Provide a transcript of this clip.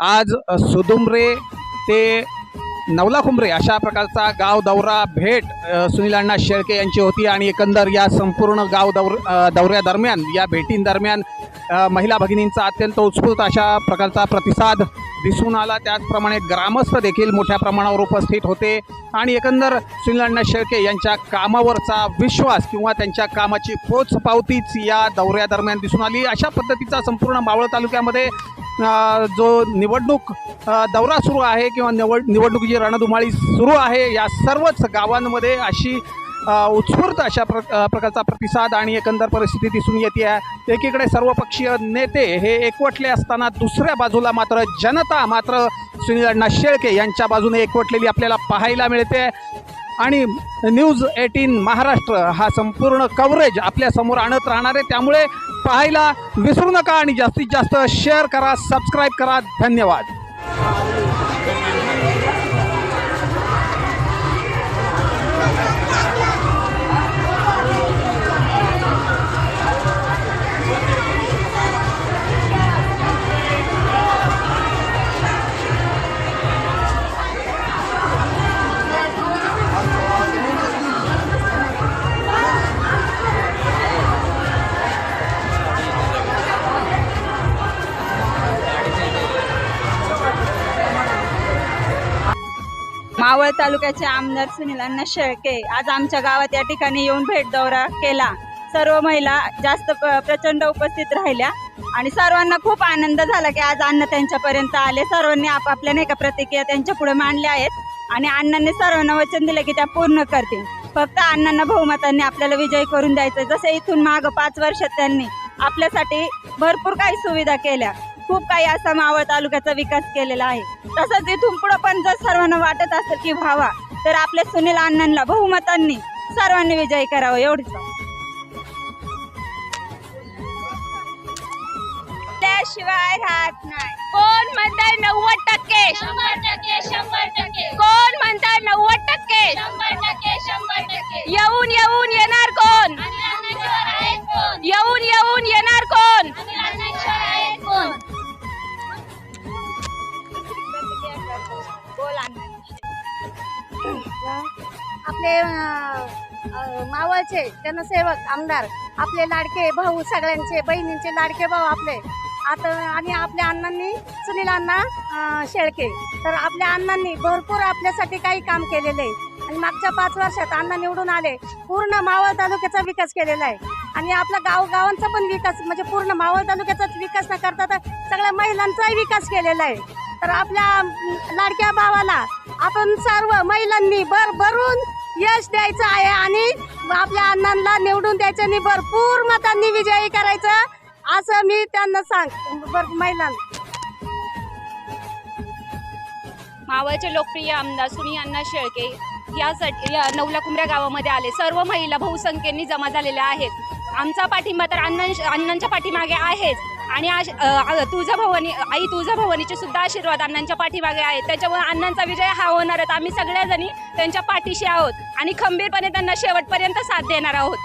आज सुदुमरे ते नवला खुंबरे अशा प्रकारचा गाव दौरा भेट सुनील अण्णा शेळके यांची होती आणि एकंदर या संपूर्ण गाव दौर दौऱ्यादरम्यान या भेटींदरम्यान महिला भगिनींचा अत्यंत उत्स्फूर्त अशा प्रकारचा प्रतिसाद दिसून आला. त्याचप्रमाणे ग्रामस्थ देखील मोठ्या प्रमाणावर उपस्थित होते. आणि एकंदर सुनील अण्णा शेळके यांच्या कामावरचा विश्वास किंवा त्यांच्या कामाची पोच पावतीच या दौऱ्यादरम्यान दिसून आली. अशा पद्धतीचा संपूर्ण मावळ तालुक्यामध्ये जो निवडणूक दौरा सुरू आहे किंवा निवड निवडणुकीची रणधुमाळी सुरू आहे या सर्वच गावांमध्ये अशी उत्स्फूर्त अशा प्र प्रकारचा प्रतिसाद आणि एकंदर परिस्थिती दिसून येते. आहे एकीकडे सर्वपक्षीय नेते हे एकवटले असताना दुसऱ्या बाजूला मात्र जनता मात्र सुनील अण्णा शेळके यांच्या बाजूने एकवटलेली आपल्याला पाहायला मिळते. आणि न्यूज एटीन महाराष्ट्र हा संपूर्ण कव्हरेज आपल्यासमोर आणत राहणार आहे. त्यामुळे पाहायला विसरू नका आणि जास्तीत जास्त शेअर करा सबस्क्राईब करा. धन्यवाद. मावळ तालुक्याचे आमदार सुनील अण्णा शेळके आज आमच्या गावात या ठिकाणी येऊन भेट दौरा केला. सर्व महिला जास्त प- प्रचंड उपस्थित राहिल्या आणि सर्वांना खूप आनंद झाला की आज अण्णा त्यांच्यापर्यंत आले. सर्वांनी आपापल्या नाही का प्रतिक्रिया त्यांच्या पुढे मांडल्या आहेत आणि अण्णांनी सर्वांना वचन दिलं की त्या पूर्ण करतील. फक्त अण्णांना बहुमतांनी आपल्याला विजय करून द्यायचं जसं इथून माग पाच वर्षात त्यांनी आपल्यासाठी भरपूर काही सुविधा केल्या. खूप काही असा मावळ तालुक्याचा विकास केलेला आहे. तसंच इथून पुढं पण जर सर्वांना वाटत असेल की व्हावा तर आपल्या सुनील अण्णांना बहुमतांनी सर्वांनी विजयी करावं एवढीच. त्याशिवाय राहत नाही. कोण म्हणताय नव्वद टक्के? शंभर टक्के शंभर टक्के. कोण म्हणताय नव्वद आपले मावळचे जनसेवक आमदार आपले लाडके भाऊ सगळ्यांचे बहिणींचे लाडके भाऊ आपले. आता आणि आपल्या अण्णांनी सुनील अण्णा शेळके. तर आपल्या अण्णांनी भरपूर आपल्यासाठी काही काम केलेले आहे. आणि मागच्या पाच वर्षात अण्णा निवडून आले. पूर्ण मावळ तालुक्याचा विकास केलेला आहे. आणि आपला गाव गावांचा पण विकास म्हणजे पूर्ण मावळ तालुक्याचाच विकास न करता तर सगळ्या महिलांचाही विकास केलेला आहे. तर आपल्या लाडक्या भावाला आपण सर्व महिलांनी भर भरून यश द्यायचं आहे आणि आपल्या अण्णांना निवडून द्यायचं आणि भरपूर मतांनी विजयी करायचं असं मी त्यांना सांग महिलांना. मावळचे लोकप्रिय आमदार सुनी अण्णा शेळके यासाठी या नवला कुंभऱ्या गावामध्ये आले. सर्व महिला बहुसंख्येने जमा झालेल्या आहेत. आमचा पाठिंबा तर अण्णां अण्णांच्या पाठीमागे आहेच. आणि आश- भवनी आई तुळजाभवानी आई तुळजाभवानीचे सुद्धा आशीर्वाद अण्णांच्या पाठीमागे आहेत. त्याच्यामुळे अण्णांचा विजय हा होणार आहेत आम्ही सगळ्याजणी त्यांच्या पाठीशी आहोत आणि खंबीरपणे त्यांना शेवटपर्यंत साथ देणार आहोत.